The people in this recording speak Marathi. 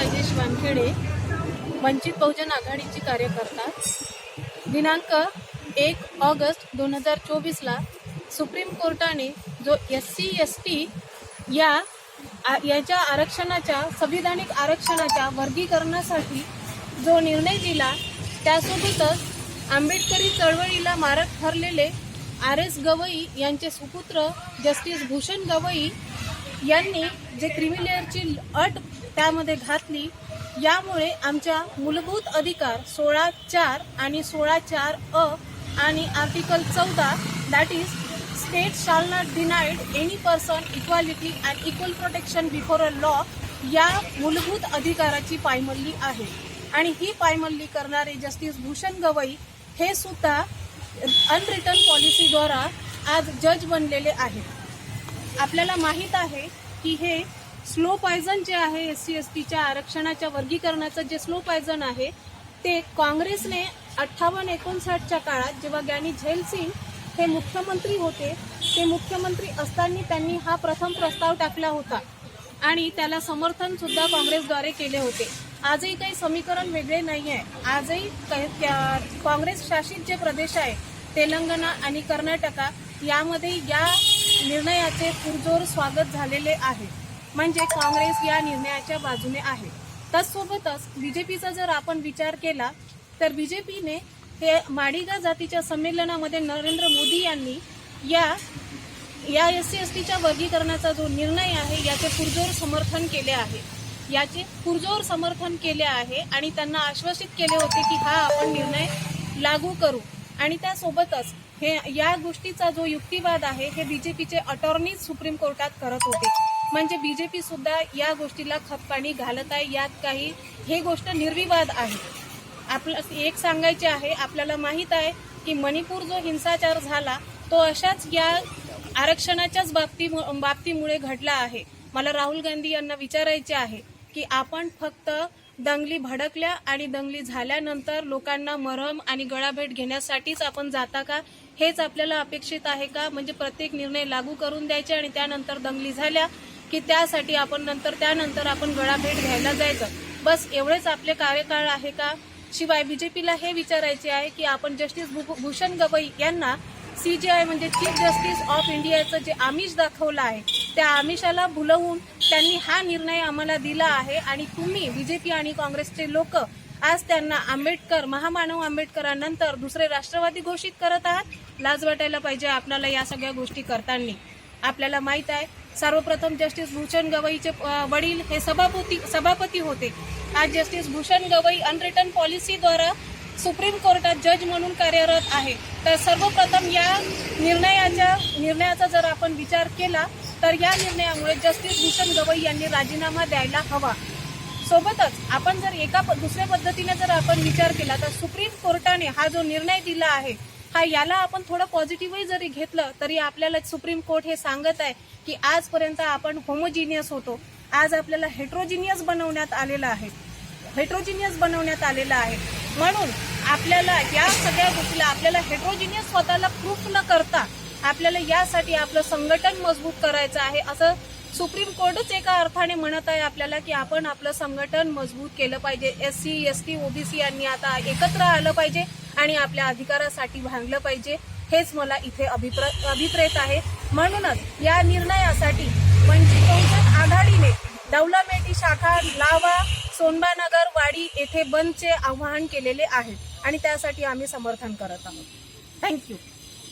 राजेश वानखेडे वंचित बहुजन आघाडीची कार्यकर्ता. दिनांक एक ऑगस्ट दोन हजार चोवीसला सुप्रीम कोर्टाने जो एस सी एस टी या आ- याच्या आरक्षणाच्या संविधानिक आरक्षणाच्या वर्गीकरणासाठी जो निर्णय दिला त्यासोबतच आंबेडकरी चळवळीला मारक ठरलेले आर एस गवई यांचे सुपुत्र जस्टिस भूषण गवई यांनी जे क्रिमिलेअरची अट त्यामध्ये घातली यामुळे आमच्या मूलभूत अधिकार सोळा चार आणि सोळा चार अ आणि आर्टिकल चौदा that is state shall not denied any person equality and equal protection before a law या मूलभूत अधिकाराची पायमल्ली आहे. आणि ही पायमल्ली करणारे जस्टिस भूषण गवई हे सुद्धा अनरिटर्न पॉलिसीद्वारा आज जज बनलेले आहेत. आपल्याला माहीत आहे की हे स्लो पॉयझन जे आहे एस सी एस टीच्या आरक्षणाच्या वर्गीकरणाचं जे स्लो पॉयझन आहे ते काँग्रेसने अठ्ठावन्न एकोणसाठच्या काळात जेव्हा ज्ञानी झैल सिंग हे मुख्यमंत्री होते ते मुख्यमंत्री असताना त्यांनी हा प्रथम प्रस्ताव टाकला होता आणि त्याला समर्थन सुद्धा काँग्रेसद्वारे केले होते. आजही काही समीकरण वेगळे नाही आहे आजही त्या- काँग्रेस शासित जे प्रदेश आहे तेलंगणा आणि कर्नाटका यामध्ये या निर्णयाचे पुरजोर स्वागत झालेले आहे. म्हणजे काँग्रेस या निर्णयाच्या बाजूने आहे. तत्सोबतच पीचा जर आपण विचार केला तर बी जे पीने हे माडिगा जातीच्या संमेलनामध्ये नरेंद्र मोदी यांनी या या एस सी एस टीच्या वर्गीकरणाचा जो निर्णय आहे याचे पुरजोर समर्थन केले आहे. याचे पुरजोर समर्थन केले आहे आणि त्यांना आश्वासित केले होते की हा आपण निर्णय लागू करू. आणि त्यासोबतच हे या गोष्टीचा जो युक्तिवाद आहे हे बीजेपीचे अटॉर्नी सुप्रीम कोर्टात करत होते. म्हणजे बीजेपी सुद्धा या गोष्टीला खतपाणी घालत आहे यात काही हे गोष्ट निर्विवाद आहे. आपलं एक सांगायचे आहे आपल्याला माहीत आहे की मणिपूर जो हिंसाचार झाला तो अशाच या आरक्षणाच्याच बाबती बाबतीमुळे घडला आहे. मला राहुल गांधी यांना विचारायचे आहे की आपण फक्त दंगली भडकल्या आणि दंगली झाल्यानंतर लोकांना मरम आणि गळाभेट घेण्यासाठीच आपण जाता का? हेच आपल्याला अपेक्षित आहे का? म्हणजे प्रत्येक निर्णय लागू करून द्यायचे आणि त्यानंतर दंगली झाल्या की त्यासाठी आपण नंतर त्यानंतर आपण गळाभेट घ्यायला जायचं. बस एवढेच आपले कार्यकाळ आहे का? शिवाय बीजेपीला हे विचारायचे आहे की आपण जस्टिस भू- भूषण गवई यांना सी जे आय म्हणजे चीफ जस्टिस ऑफ इंडियाचं जे आमिष दाखवलं आहे त्या आमिषाला भुलवून त्यांनी हा निर्णय आम्हाला दिला आहे आणि तुम्ही बीजेपी आणि काँग्रेसचे लोक आज त्यांना आंबेडकर महामानव आंबेडकरांनंतर दुसरे राष्ट्रवादी घोषित करत आहात लाज वाटायला पाहिजे आपल्याला या सगळ्या गोष्टी करताना. आपल्याला माहीत आहे सर्वप्रथम जस्टिस भूषण गवईचे वडील हे सभापती सभापती होते. आज जस्टिस भूषण गवई अनरिटर्न पॉलिसीद्वारा सुप्रीम कोर्टात जज म्हणून कार्यरत आहे. तर सर्वप्रथम या निर्णयाच्या निर्णयाचा जर आपण विचार केला तर या निर्णयामुळे जस्टिस भूषण गवई यांनी राजीनामा द्यायला हवा. सोबतच आपण जर एका प- दुसऱ्या पद्धतीने जर आपण विचार केला तर सुप्रीम कोर्टाने हा जो निर्णय दिला आहे हा याला आपण थोडं पॉझिटिव्हही जरी घेतलं तरी आपल्याला सुप्रीम कोर्ट हे सांगत आहे की आजपर्यंत आपण होमोजिनियस होतो. आज आपल्याला हेट्रोजिनियस बनवण्यात आलेलं आहे. हेट्रोजिनियस बनवण्यात आलेलं आहे. म्हणून आपल्याला या सगळ्या गोष्टीला आपल्याला हेट्रोजिनियस स्वतःला प्रूफ न करता आपल्याला यासाठी आपलं संघटन मजबूत करायचं आहे असं सुप्रीम कोर्टच एका अर्थाने म्हणत आहे आपल्याला की आपण आपलं संघटन मजबूत केलं पाहिजे. S C S T OBC यांनी आता एकत्र आलं पाहिजे आणि आपल्या अधिकारासाठी भांडलं पाहिजे. हेच मला इथे अभिप्र अभिप्रेत आहे. म्हणूनच या निर्णयासाठी वंचित बहुजन आघाडीने दौलामेटी शाखा लावा सोनबानगर वाडी येथे बंदचे आवाहन केलेले आहे आणि त्यासाठी आम्ही समर्थन करत आहोत. थँक्यू